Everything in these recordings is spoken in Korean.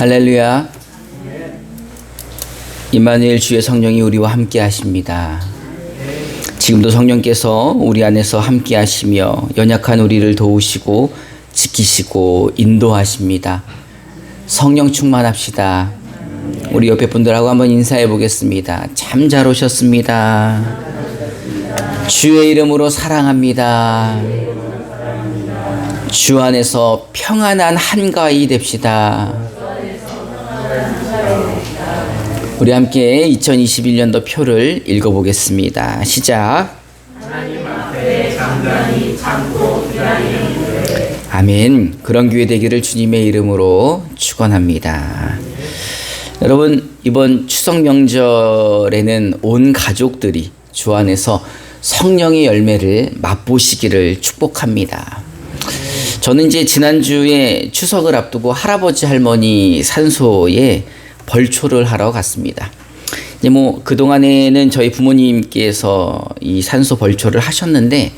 할렐루야. 임마누엘 주의 성령이 우리와 함께 하십니다. 지금도 성령께서 우리 안에서 함께 하시며 연약한 우리를 도우시고 지키시고 인도하십니다. 성령 충만합시다. 우리 옆에 분들하고 한번 인사해 보겠습니다. 참 잘 오셨습니다. 주의 이름으로 사랑합니다. 주 안에서 평안한 한가위 됩시다. 우리 함께 2021년도 표를 읽어보겠습니다. 시작. 아멘. 그런 교회 되기를 주님의 이름으로 축원합니다. 여러분 이번 추석 명절에는 온 가족들이 주 안에서 성령의 열매를 맛보시기를 축복합니다. 저는 이제 지난주에 추석을 앞두고 할아버지 할머니 산소에 벌초를 하러 갔습니다. 이제 뭐 그동안에는 저희 부모님께서 이 산소 벌초를 하셨는데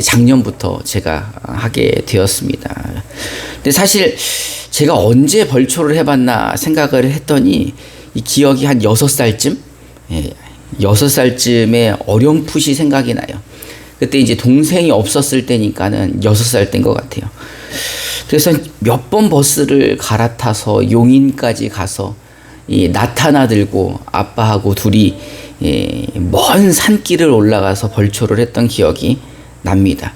작년부터 제가 하게 되었습니다. 근데 사실 제가 언제 벌초를 해봤나 생각을 했더니 이 기억이 한 여섯 살쯤, 예, 여섯 살쯤에 어렴풋이 생각이 나요. 그때 이제 동생이 없었을 때니까는 여섯 살 때인 것 같아요. 그래서 몇 번 버스를 갈아타서 용인까지 가서 이 나타나 들고 아빠하고 둘이 예, 먼 산길을 올라가서 벌초를 했던 기억이 납니다.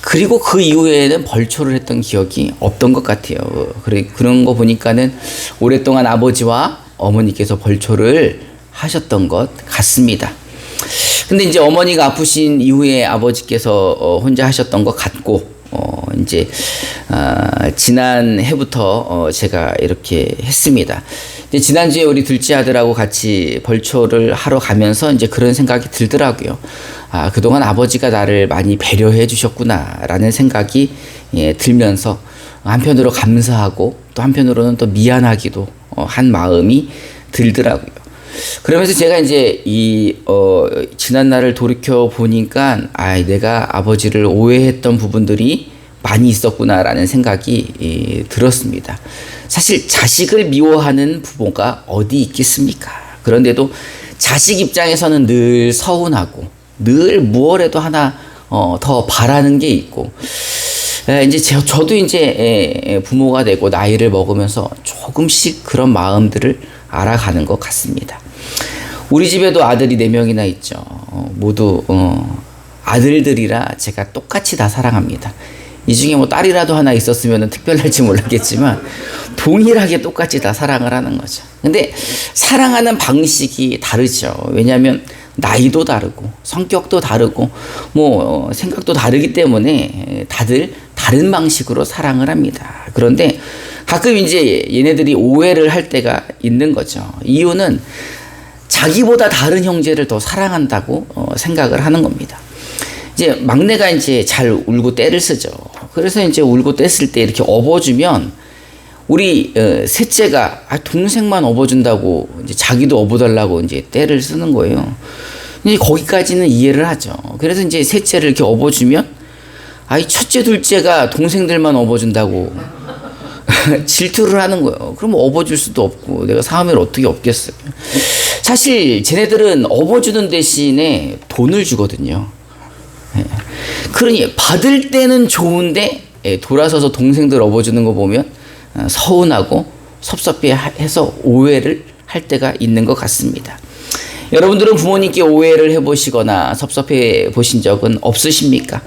그리고 그 이후에는 벌초를 했던 기억이 없던 것 같아요. 그래, 그런 거 보니까는 오랫동안 아버지와 어머니께서 벌초를 하셨던 것 같습니다. 근데 이제 어머니가 아프신 이후에 아버지께서 어, 혼자 하셨던 것 같고, 어, 이제, 아, 지난 해부터 어, 제가 이렇게 했습니다. 이제 지난주에 우리 둘째 아들하고 같이 벌초를 하러 가면서 이제 그런 생각이 들더라고요. 아, 그동안 아버지가 나를 많이 배려해 주셨구나라는 생각이 예, 들면서 한편으로 감사하고 또 한편으로는 또 미안하기도 어, 한 마음이 들더라고요. 그러면서 제가 이제 이, 어, 지난 날을 돌이켜 보니까, 아, 내가 아버지를 오해했던 부분들이 많이 있었구나라는 생각이 예, 들었습니다. 사실 자식을 미워하는 부모가 어디 있겠습니까? 그런데도 자식 입장에서는 늘 서운하고 늘 무얼해도 하나 어, 더 바라는 게 있고 에, 이제 제, 저도 이제 부모가 되고 나이를 먹으면서 조금씩 그런 마음들을 알아가는 것 같습니다. 우리 집에도 아들이 네 명이나 있죠. 어, 모두 어, 아들들이라 제가 똑같이 다 사랑합니다. 이 중에 뭐 딸이라도 하나 있었으면 특별할지 모르겠지만 동일하게 똑같이 다 사랑을 하는 거죠. 근데 사랑하는 방식이 다르죠. 왜냐하면 나이도 다르고 성격도 다르고 뭐 생각도 다르기 때문에 다들 다른 방식으로 사랑을 합니다. 그런데 가끔 이제 얘네들이 오해를 할 때가 있는 거죠. 이유는 자기보다 다른 형제를 더 사랑한다고 어, 생각을 하는 겁니다. 이제 막내가 이제 잘 울고 떼를 쓰죠. 그래서 이제 울고 뗐을 때 이렇게 업어주면 우리 어, 셋째가 아, 동생만 업어준다고 이제 자기도 업어달라고 이제 떼를 쓰는 거예요. 이제 거기까지는 이해를 하죠. 그래서 이제 셋째를 이렇게 업어주면 아이 첫째 둘째가 동생들만 업어준다고 질투를 하는 거예요. 그럼 업어줄 수도 없고 내가 사람을 어떻게 업겠어요. 사실 쟤네들은 업어주는 대신에 돈을 주거든요. 예. 그러니 받을 때는 좋은데 예, 돌아서서 동생들 업어주는 거 보면 어, 서운하고 섭섭해해서 오해를 할 때가 있는 것 같습니다. 여러분들은 부모님께 오해를 해보시거나 섭섭해 보신 적은 없으십니까?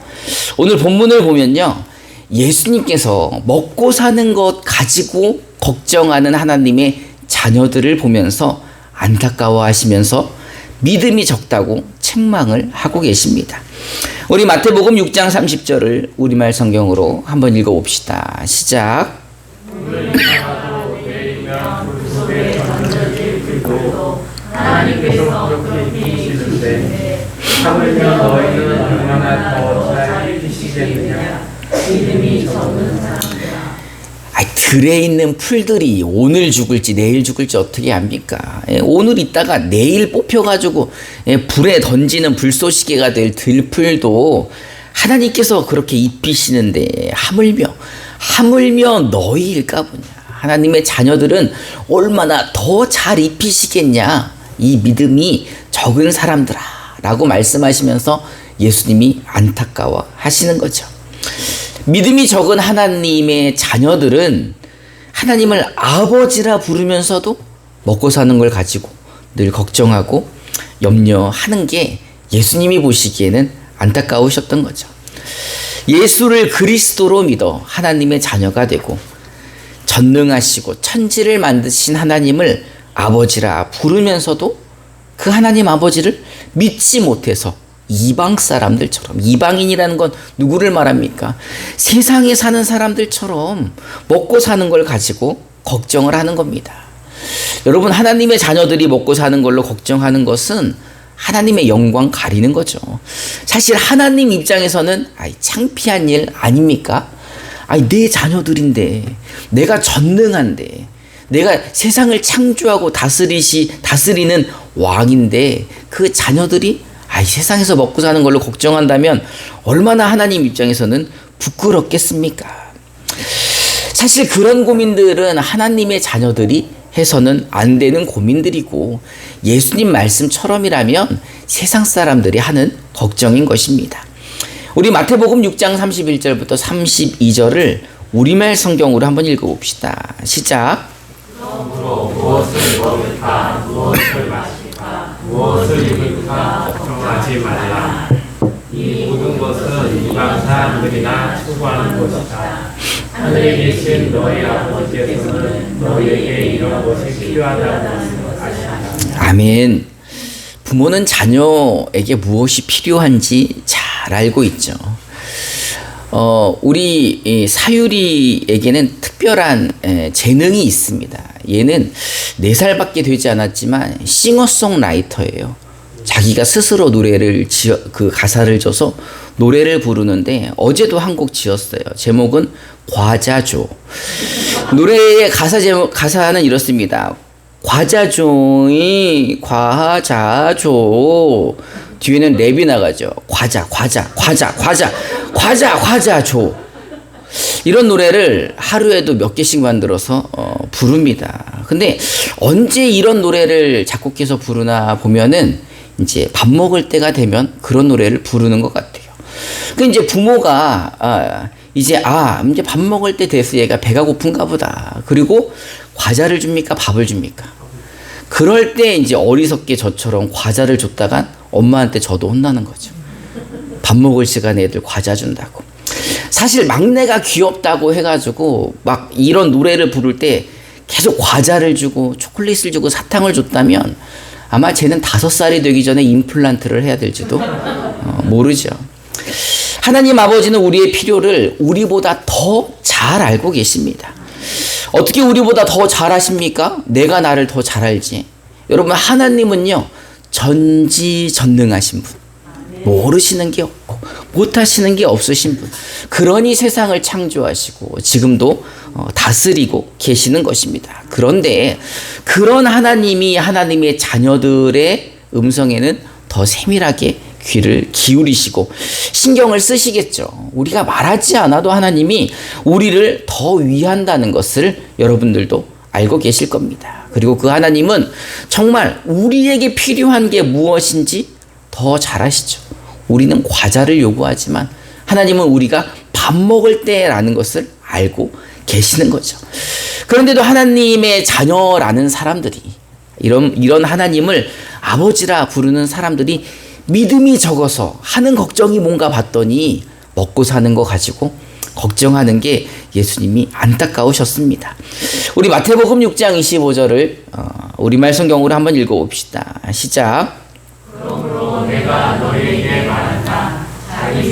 오늘 본문을 보면요. 예수님께서 먹고 사는 것 가지고 걱정하는 하나님의 자녀들을 보면서 안타까워 하시면서 믿음이 적다고 책망을 하고 계십니다. 우리 마태복음 6장 30절을 우리말 성경으로 한번 읽어 봅시다. 시작. 아, 들에 있는 풀들이 오늘 죽을지 내일 죽을지 어떻게 압니까? 예, 오늘 있다가 내일 뽑혀가지고 예, 불에 던지는 불쏘시개가 될 들풀도 하나님께서 그렇게 입히시는데 하물며 하물며 너희일까 보냐 하나님의 자녀들은 얼마나 더 잘 입히시겠냐. 이 믿음이 적은 사람들아. 라고 말씀하시면서 예수님이 안타까워 하시는 거죠. 믿음이 적은 하나님의 자녀들은 하나님을 아버지라 부르면서도 먹고 사는 걸 가지고 늘 걱정하고 염려하는 게 예수님이 보시기에는 안타까우셨던 거죠. 예수를 그리스도로 믿어 하나님의 자녀가 되고 전능하시고 천지를 만드신 하나님을 아버지라 부르면서도 그 하나님 아버지를 믿지 못해서 이방 사람들처럼 이방인이라는 건 누구를 말합니까? 세상에 사는 사람들처럼 먹고 사는 걸 가지고 걱정을 하는 겁니다. 여러분 하나님의 자녀들이 먹고 사는 걸로 걱정하는 것은 하나님의 영광 가리는 거죠. 사실 하나님 입장에서는 아이 창피한 일 아닙니까? 아니 내 자녀들인데 내가 전능한데 내가 세상을 창조하고 다스리시 다스리는 왕인데 그 자녀들이 아 이 세상에서 먹고 사는 걸로 걱정한다면 얼마나 하나님 입장에서는 부끄럽겠습니까? 사실 그런 고민들은 하나님의 자녀들이 해서는 안 되는 고민들이고 예수님 말씀처럼이라면 세상 사람들이 하는 걱정인 것입니다. 우리 마태복음 6장 31절부터 32절을 우리말 성경으로 한번 읽어봅시다. 시작. 무엇을 먹을까 무엇을 마실까 무엇을 입을까 하지 말라 이 모든 것은 이방 사람들이나 추구하는 것이다 하늘에 계신 너희 아버지께서는 너희에게 이런 것이 필요하다고 아시다 아멘. 부모는 자녀에게 무엇이 필요한지 잘 알고 있죠. 어, 우리 이 사유리에게는 특별한 에, 재능이 있습니다. 얘는 4살밖에 되지 않았지만 싱어송라이터예요. 자기가 스스로 노래를 지어 그 가사를 줘서 노래를 부르는데 어제도 한 곡 지었어요. 제목은 과자조. 노래의 가사 제목 가사는 이렇습니다. 과자조이 과자조 뒤에는 랩이 나가죠. 과자 과자 과자 과자 과자 과자조 이런 노래를 하루에도 몇 개씩 만들어서 어, 부릅니다. 근데 언제 이런 노래를 작곡해서 부르나 보면은 이제 밥 먹을 때가 되면 그런 노래를 부르는 것 같아요. 그 이제 부모가 아, 이제 아 이제 밥 먹을 때 돼서 얘가 배가 고픈가 보다. 그리고 과자를 줍니까 밥을 줍니까? 그럴 때 이제 어리석게 저처럼 과자를 줬다간 엄마한테 저도 혼나는 거죠. 밥 먹을 시간에 애들 과자 준다고. 사실 막내가 귀엽다고 해가지고 막 이런 노래를 부를 때 계속 과자를 주고 초콜릿을 주고 사탕을 줬다면 아마 쟤는 다섯 살이 되기 전에 임플란트를 해야 될지도 어, 모르죠. 하나님 아버지는 우리의 필요를 우리보다 더 잘 알고 계십니다. 어떻게 우리보다 더 잘 아십니까? 내가 나를 더 잘 알지. 여러분, 하나님은요, 전지전능하신 분. 모르시는 게 없고, 못하시는 게 없으신 분. 그러니 세상을 창조하시고, 지금도 어, 다스리고 계시는 것입니다. 그런데, 그런 하나님이 하나님의 자녀들의 음성에는 더 세밀하게 귀를 기울이시고 신경을 쓰시겠죠. 우리가 말하지 않아도 하나님이 우리를 더 위한다는 것을 여러분들도 알고 계실 겁니다. 그리고 그 하나님은 정말 우리에게 필요한 게 무엇인지 더 잘 아시죠. 우리는 과자를 요구하지만 하나님은 우리가 밥 먹을 때라는 것을 알고 계시는 거죠. 그런데도 하나님의 자녀라는 사람들이 이런 이런 하나님을 아버지라 부르는 사람들이 믿음이 적어서 하는 걱정이 뭔가 봤더니 먹고 사는 거 가지고 걱정하는 게 예수님이 안타까우셨습니다. 우리 마태복음 6장 25절을 어, 우리말 성경으로 한번 읽어봅시다. 시작.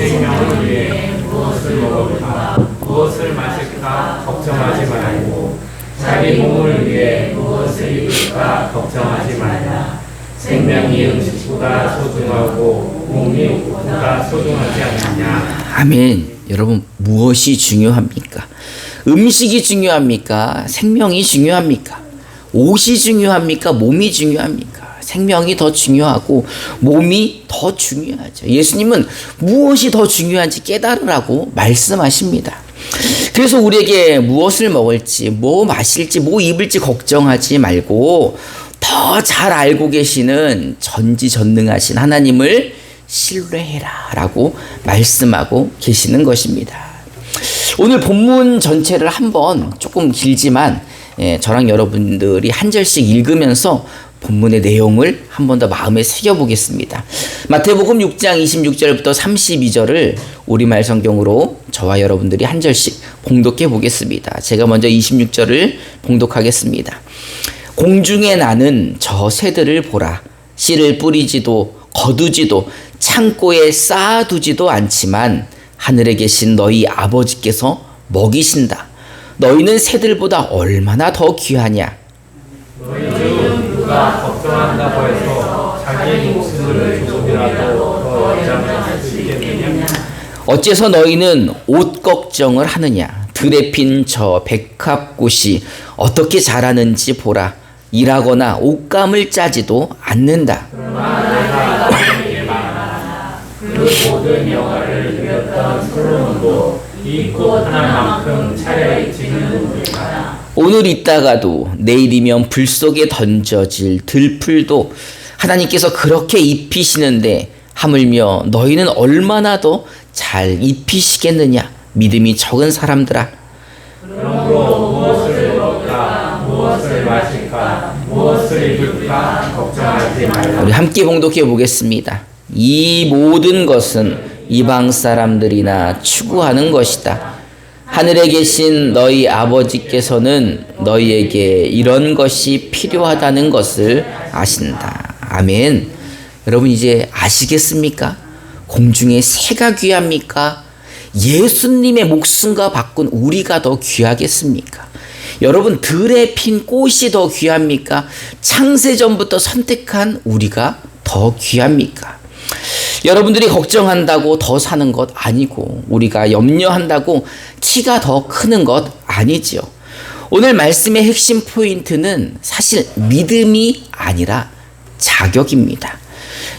생명을 위해 무엇을 먹을까 무엇을 마실까 걱정하지 말고 자기 몸을 위해 무엇을 입을까 걱정하지 말라 생명이 음식보다 소중하고 몸이 옷보다 소중하지 않느냐 아멘. 여러분 무엇이 중요합니까? 음식이 중요합니까? 생명이 중요합니까? 옷이 중요합니까? 몸이 중요합니까? 생명이 더 중요하고 몸이 더 중요하죠. 예수님은 무엇이 더 중요한지 깨달으라고 말씀하십니다. 그래서 우리에게 무엇을 먹을지, 뭐 마실지, 뭐 입을지 걱정하지 말고 더 잘 알고 계시는 전지전능하신 하나님을 신뢰해라 라고 말씀하고 계시는 것입니다. 오늘 본문 전체를 한번 조금 길지만 예, 저랑 여러분들이 한 절씩 읽으면서 본문의 내용을 한 번 더 마음에 새겨 보겠습니다. 마태복음 6장 26절부터 32절을 우리말 성경으로 저와 여러분들이 한 절씩 봉독해 보겠습니다. 제가 먼저 26절을 봉독하겠습니다. 공중에 나는 저 새들을 보라. 씨를 뿌리지도 거두지도 창고에 쌓아두지도 않지만 하늘에 계신 너희 아버지께서 먹이신다. 너희는 새들보다 얼마나 더 귀하냐? 누가 걱정한다고 해서 자기 목숨을 조금이라도 더 연장할 수 있겠느냐? 어째서 너희는 옷 걱정을 하느냐? 들에 핀 저 백합꽃이 어떻게 자라는지 보라. 일하거나 옷감을 짜지도 않는다. 그 모든 영화를 누렸던 솔로몬도 이꽃 하나만큼 차려입지는 못했다. 오늘 있다가도 내일이면 불 속에 던져질 들풀도 하나님께서 그렇게 입히시는데 하물며 너희는 얼마나 더 잘 입히시겠느냐 믿음이 적은 사람들아 그러므로 무엇을 먹을까, 무엇을 마실까, 무엇을 입을까 걱정하지 말라. 우리 함께 봉독해 보겠습니다. 이 모든 것은 이방 사람들이나 추구하는 것이다. 하늘에 계신 너희 아버지께서는 너희에게 이런 것이 필요하다는 것을 아신다. 아멘. 여러분 이제 아시겠습니까? 공중에 새가 귀합니까? 예수님의 목숨과 바꾼 우리가 더 귀하겠습니까? 여러분 들에 핀 꽃이 더 귀합니까? 창세전부터 선택한 우리가 더 귀합니까? 여러분들이 걱정한다고 더 사는 것 아니고 우리가 염려한다고 키가 더 크는 것 아니지요. 오늘 말씀의 핵심 포인트는 사실 믿음이 아니라 자격입니다.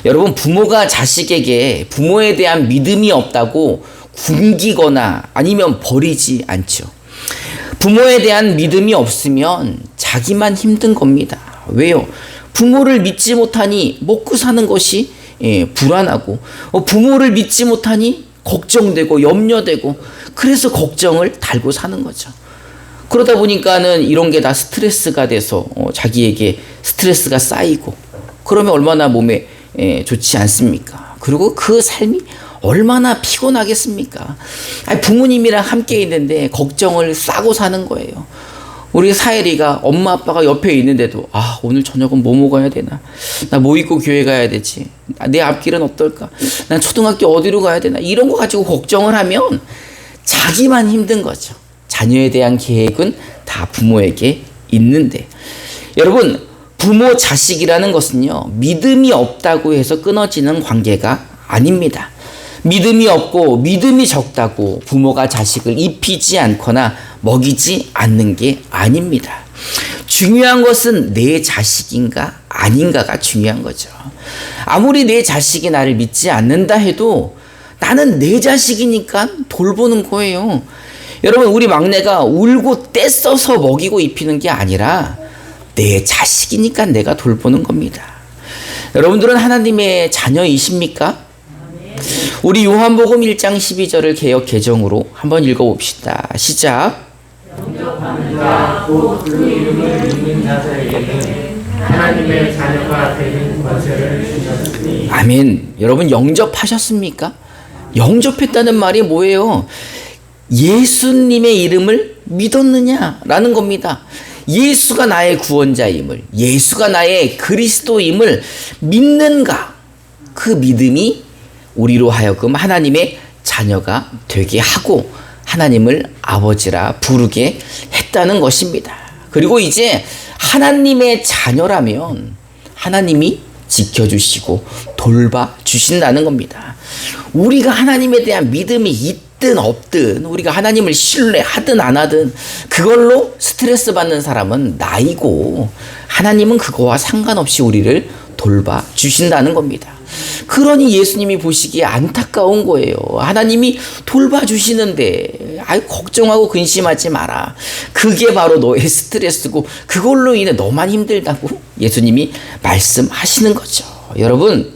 여러분 부모가 자식에게 부모에 대한 믿음이 없다고 굶기거나 아니면 버리지 않죠. 부모에 대한 믿음이 없으면 자기만 힘든 겁니다. 왜요? 부모를 믿지 못하니 먹고 사는 것이 예, 불안하고 어, 부모를 믿지 못하니 걱정되고 염려되고 그래서 걱정을 달고 사는 거죠. 그러다 보니까는 이런 게 다 스트레스가 돼서 어, 자기에게 스트레스가 쌓이고 그러면 얼마나 몸에 예, 좋지 않습니까? 그리고 그 삶이 얼마나 피곤하겠습니까? 아니, 부모님이랑 함께 있는데 걱정을 싸고 사는 거예요. 우리 사혜리가 엄마 아빠가 옆에 있는데도 아 오늘 저녁은 뭐 먹어야 되나? 나 뭐 입고 교회 가야 되지? 아, 내 앞길은 어떨까? 난 초등학교 어디로 가야 되나? 이런 거 가지고 걱정을 하면 자기만 힘든 거죠. 자녀에 대한 계획은 다 부모에게 있는데. 여러분 부모 자식이라는 것은요 믿음이 없다고 해서 끊어지는 관계가 아닙니다 믿음이 없고 믿음이 적다고 부모가 자식을 입히지 않거나 먹이지 않는 게 아닙니다. 중요한 것은 내 자식인가 아닌가가 중요한 거죠. 아무리 내 자식이 나를 믿지 않는다 해도 나는 내 자식이니까 돌보는 거예요. 여러분, 우리 막내가 울고 떼써서 먹이고 입히는 게 아니라 내 자식이니까 내가 돌보는 겁니다. 여러분들은 하나님의 자녀이십니까? 우리 요한복음 1장 12절을 개혁 개정으로 한번 읽어봅시다. 시작. 아멘. 여러분 영접하셨습니까? 영접했다는 말이 뭐예요? 예수님의 이름을 믿었느냐라는 겁니다. 예수가 나의 구원자임을, 예수가 나의 그리스도임을 믿는가? 그 믿음이 우리로 하여금 하나님의 자녀가 되게 하고 하나님을 아버지라 부르게 했다는 것입니다. 그리고 이제 하나님의 자녀라면 하나님이 지켜주시고 돌봐주신다는 겁니다. 우리가 하나님에 대한 믿음이 있든 없든 우리가 하나님을 신뢰하든 안 하든 그걸로 스트레스 받는 사람은 나이고 하나님은 그거와 상관없이 우리를 돌봐주신다는 겁니다. 그러니 예수님이 보시기에 안타까운 거예요. 하나님이 돌봐주시는데, 아이, 걱정하고 근심하지 마라. 그게 바로 너의 스트레스고, 그걸로 인해 너만 힘들다고 예수님이 말씀하시는 거죠. 여러분,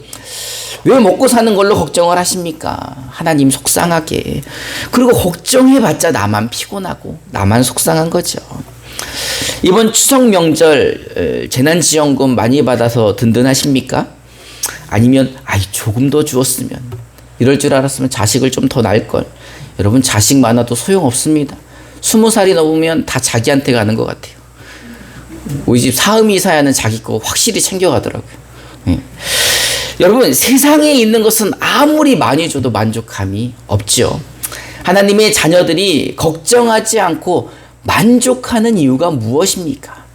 왜 먹고 사는 걸로 걱정을 하십니까? 하나님 속상하게. 그리고 걱정해봤자 나만 피곤하고, 나만 속상한 거죠. 이번 추석 명절 에, 재난지원금 많이 받아서 든든하십니까? 아니면 아이 조금 더 주었으면 이럴 줄 알았으면 자식을 좀 더 낳을 걸. 여러분 자식 많아도 소용 없습니다. 스무 살이 넘으면 다 자기한테 가는 것 같아요. 우리 집 사음이 이사야는 자기 거 확실히 챙겨가더라고요. 예. 여러분 세상에 있는 것은 아무리 많이 줘도 만족함이 없죠. 하나님의 자녀들이 걱정하지 않고 만족하는 이유가 무엇입니까?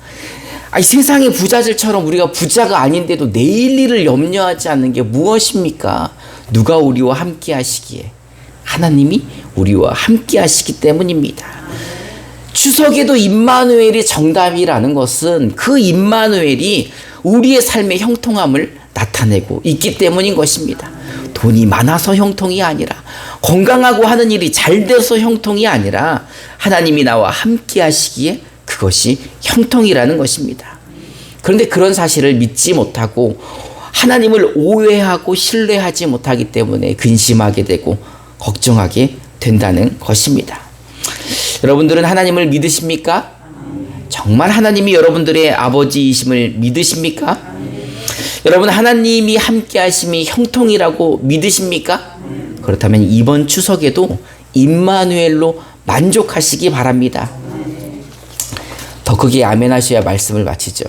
아니, 세상의 부자들처럼 우리가 부자가 아닌데도 내일 일을 염려하지 않는 게 무엇입니까? 누가 우리와 함께 하시기에? 하나님이 우리와 함께 하시기 때문입니다. 추석에도 임마누엘이 정답이라는 것은 그 임마누엘이 우리의 삶의 형통함을 나타내고 있기 때문인 것입니다. 돈이 많아서 형통이 아니라 건강하고 하는 일이 잘 돼서 형통이 아니라 하나님이 나와 함께 하시기에 그것이 형통이라는 것입니다. 그런데 그런 사실을 믿지 못하고 하나님을 오해하고 신뢰하지 못하기 때문에 근심하게 되고 걱정하게 된다는 것입니다. 여러분들은 하나님을 믿으십니까? 정말 하나님이 여러분들의 아버지이심을 믿으십니까? 여러분 하나님이 함께 하심이 형통이라고 믿으십니까? 그렇다면 이번 추석에도 임마누엘로 만족하시기 바랍니다. 더 크게 아멘 하셔야 말씀을 마치죠.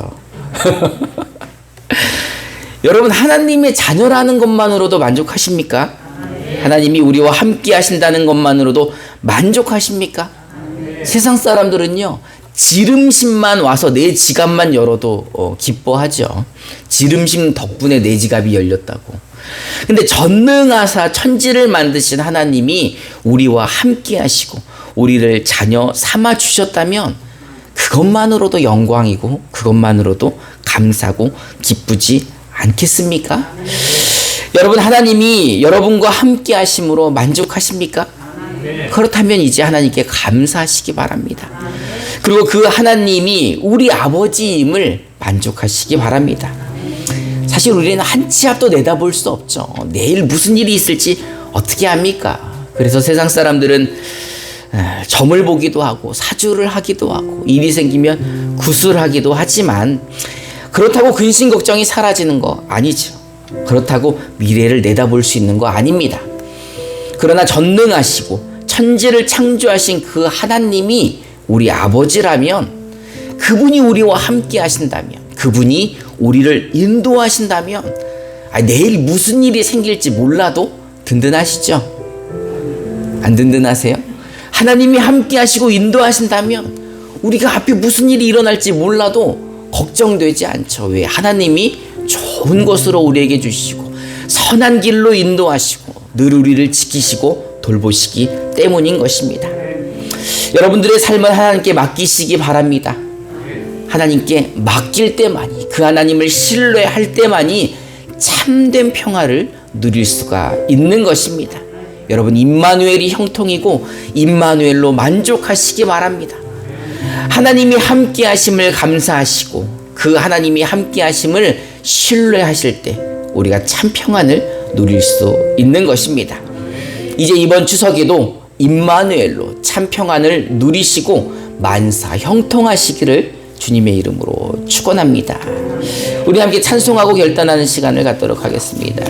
여러분 하나님의 자녀라는 것만으로도 만족하십니까? 하나님이 우리와 함께 하신다는 것만으로도 만족하십니까? 세상 사람들은요. 지름심만 와서 내 지갑만 열어도 어, 기뻐하죠. 지름심 덕분에 내 지갑이 열렸다고. 근데 전능하사 천지를 만드신 하나님이 우리와 함께 하시고 우리를 자녀 삼아 주셨다면 그것만으로도 영광이고 그것만으로도 감사고 기쁘지 않겠습니까? 여러분 하나님이 여러분과 함께 하심으로 만족하십니까? 그렇다면 이제 하나님께 감사하시기 바랍니다. 그리고 그 하나님이 우리 아버지임을 만족하시기 바랍니다. 사실 우리는 한 치 앞도 내다볼 수 없죠. 내일 무슨 일이 있을지 어떻게 합니까? 그래서 세상 사람들은 에, 점을 보기도 하고 사주를 하기도 하고 일이 생기면 구술하기도 하지만 그렇다고 근심 걱정이 사라지는 거 아니죠. 그렇다고 미래를 내다볼 수 있는 거 아닙니다. 그러나 전능하시고 천지를 창조하신 그 하나님이 우리 아버지라면 그분이 우리와 함께 하신다면 그분이 우리를 인도하신다면 아, 내일 무슨 일이 생길지 몰라도 든든하시죠? 안 든든하세요? 하나님이 함께 하시고 인도하신다면 우리가 앞에 무슨 일이 일어날지 몰라도 걱정되지 않죠. 왜? 하나님이 좋은 것으로 우리에게 주시고 선한 길로 인도하시고 늘 우리를 지키시고 돌보시기 때문인 것입니다. 여러분들의 삶을 하나님께 맡기시기 바랍니다. 하나님께 맡길 때만이 그 하나님을 신뢰할 때만이 참된 평화를 누릴 수가 있는 것입니다. 여러분 임마누엘이 형통이고 임마누엘로 만족하시기 바랍니다. 하나님이 함께 하심을 감사하시고 그 하나님이 함께 하심을 신뢰하실 때 우리가 참 평안을 누릴 수 있는 것입니다. 이제 이번 추석에도 임마누엘로 참 평안을 누리시고 만사 형통하시기를 주님의 이름으로 축원합니다. 우리 함께 찬송하고 결단하는 시간을 갖도록 하겠습니다.